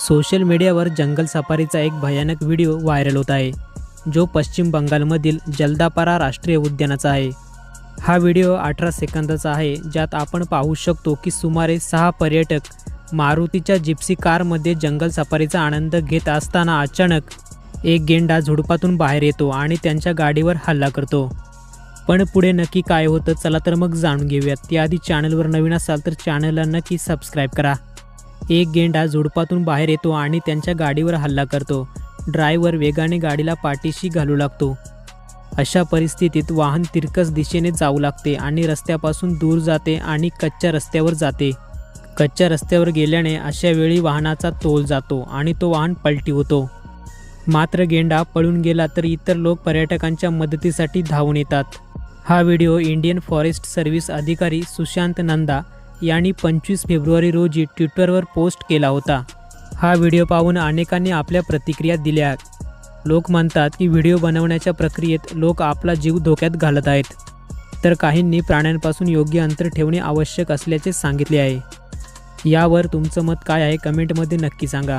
Social मीडियावर जंगल सफारीचा एक भयानक व्हिडिओ व्हायरल होत आहे जो पश्चिम बंगालमधील जलदापारा राष्ट्रीय उद्यानाचा आहे. हा व्हिडिओ अठरा सेकंदाचा आहे ज्यात आपण पाहू शकतो की सुमारे सहा पर्यटक मारुतीच्या जिप्सी कारमध्ये जंगल सफारीचा आनंद घेत असताना अचानक एक गेंडा झुडपातून बाहेर येतो आणि त्यांच्या गाडीवर हल्ला करतो. पण पुढे नक्की काय होतं चला तर मग जाणून घेऊयात. त्याआधी चॅनलवर नवीन असाल तर चॅनलला नक्की सबस्क्राईब करा. एक गेंडा झुडपातून बाहेर येतो आणि त्यांच्या गाडीवर हल्ला करतो. ड्रायव्हर वेगाने गाडीला पाठीशी घालू लागतो. अशा परिस्थितीत वाहन तिरकस दिशेने जाऊ लागते आणि रस्त्यापासून दूर जाते आणि कच्च्या रस्त्यावर जाते. कच्च्या रस्त्यावर गेल्याने अशा वेळी वाहनाचा तोल जातो आणि तो वाहन पलटी होतो. मात्र गेंडा पळून गेला तर इतर लोक पर्यटकांच्या मदतीसाठी धावून येतात. हा व्हिडिओ इंडियन फॉरेस्ट सर्व्हिस अधिकारी सुशांत नंदा यांनी पंचवीस फेब्रुवारी रोजी ट्विटरवर पोस्ट केला होता. हा व्हिडिओ पाहून अनेकांनी आपल्या प्रतिक्रिया दिल्या. लोक म्हणतात की व्हिडिओ बनवण्याच्या प्रक्रियेत लोक आपला जीव धोक्यात घालत आहेत. तर काहींनी प्राण्यांपासून योग्य अंतर ठेवणे आवश्यक असल्याचे सांगितले आहे. यावर तुमचं मत काय आहे? कमेंटमध्ये नक्की सांगा.